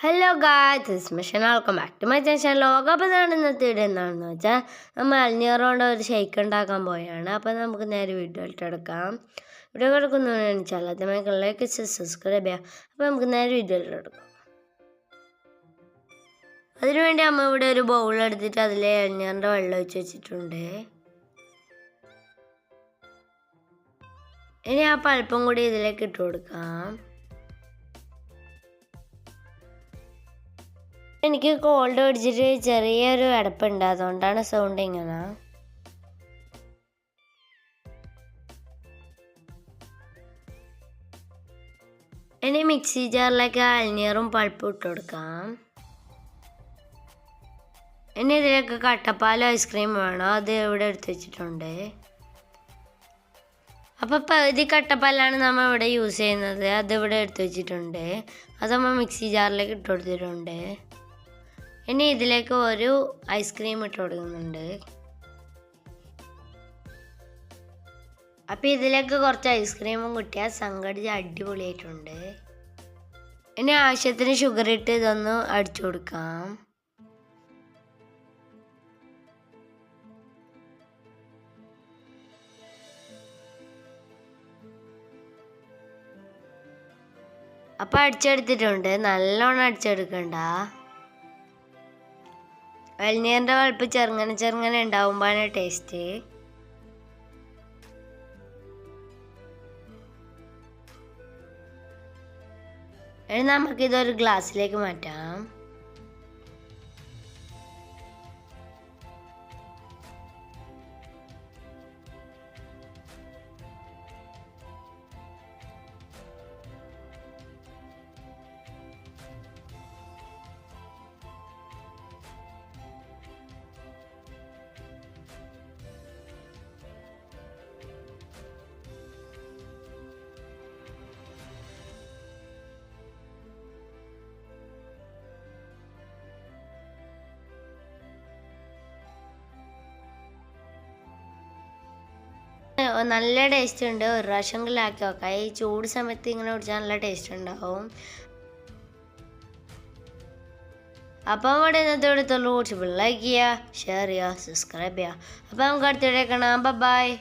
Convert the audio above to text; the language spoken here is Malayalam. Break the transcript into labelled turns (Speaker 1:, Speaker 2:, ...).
Speaker 1: Hello guys mission welcome back to my channel ലോകപ്പതാണ് ഇന്നത്തെ വീഡിയോ എന്താണെന്ന് വെച്ചാൽ നമ്മൾ അൽഞ്ഞേറോണ്ട് ഒരു ഷെയ്ക്ക് ഉണ്ടാക്കാൻ പോയാണ് അപ്പോൾ നമുക്ക് നേരെ വീഡിയോ ഇട്ടെടുക്കാം വീഡിയോ കിടക്കുന്നതെന്ന് വെച്ചാൽ ആദ്യമായി ലൈക്ക് സബ്സ്ക്രൈബ് ചെയ്യാം അപ്പോൾ നമുക്ക് നേരെ വീഡിയോ എടുക്കാം. അതിനുവേണ്ടി അമ്മ ഇവിടെ ഒരു ബൗൾ എടുത്തിട്ട് അതിൽ എഴുന്നേറിന്റെ വെള്ളം ഒഴിച്ച് വെച്ചിട്ടുണ്ട്. ഇനി ആ പൾപ്പും കൂടി ഇതിലേക്ക് ഇട്ട് കൊടുക്കാം. എനിക്ക് കോൾഡ് പിടിച്ചിട്ട് ചെറിയൊരു അടപ്പുണ്ട്. അതുകൊണ്ടാണ് സൗണ്ട് ഇങ്ങനെ. ഇനി മിക്സി ജാറിലേക്ക് അൽനീറും പൾപ്പും ഇട്ട് കൊടുക്കാം. ഇനി ഇതിലേക്ക് കട്ടപ്പാലും ഐസ്ക്രീം വേണം? അത് ഇവിടെ എടുത്ത് വെച്ചിട്ടുണ്ട്. അപ്പോൾ പകുതി കട്ടപ്പാലാണ് നമ്മൾ ഇവിടെ യൂസ് ചെയ്യുന്നത്. അത് ഇവിടെ എടുത്ത് വെച്ചിട്ടുണ്ട്. അത് നമ്മൾ മിക്സി ജാറിലേക്ക് ഇട്ട് കൊടുത്തിട്ടുണ്ട്. ഇനി ഇതിലേക്ക് ഒരു ഐസ്ക്രീം ഇട്ട് കൊടുക്കുന്നുണ്ട്. അപ്പോൾ ഇതിലേക്ക് കുറച്ച് ഐസ്ക്രീമും കിട്ടിയാൽ സംഘടിച്ച് അടിപൊളിയായിട്ടുണ്ട്. ഇനി ആവശ്യത്തിന് ഷുഗർ ഇട്ട് ഇതൊന്ന് അടിച്ചു കൊടുക്കാം. അപ്പം അടിച്ചെടുത്തിട്ടുണ്ട്. നല്ലോണം അടിച്ചെടുക്കണ്ട. വെളിനീറിന്റെ പൾപ്പ് ചെറുങ്ങനെ ചെറുങ്ങനെ ഉണ്ടാവുമ്പോഴാണ് ടേസ്റ്റ് നമുക്കിതൊരു ഗ്ലാസ്സിലേക്ക് മാറ്റാം. നല്ല ടേസ്റ്റ് ഉണ്ട്. ഒരു പ്രാവശ്യമെങ്കിലും ആക്കി നോക്കാം. ഈ ചൂട് സമയത്ത് ഇങ്ങനെ കുടിച്ചാൽ നല്ല ടേസ്റ്റ് ഉണ്ടാവും. അപ്പം അവിടെ ഇന്നത്തെ എടുത്തുള്ളൂ കുറച്ച് ലൈക്ക് ചെയ്യുക ഷെയർ ചെയ്യുക സബ്സ്ക്രൈബ് ചെയ്യുക. അപ്പം നമുക്ക് അടുത്തിടെ കാണാം. ബൈ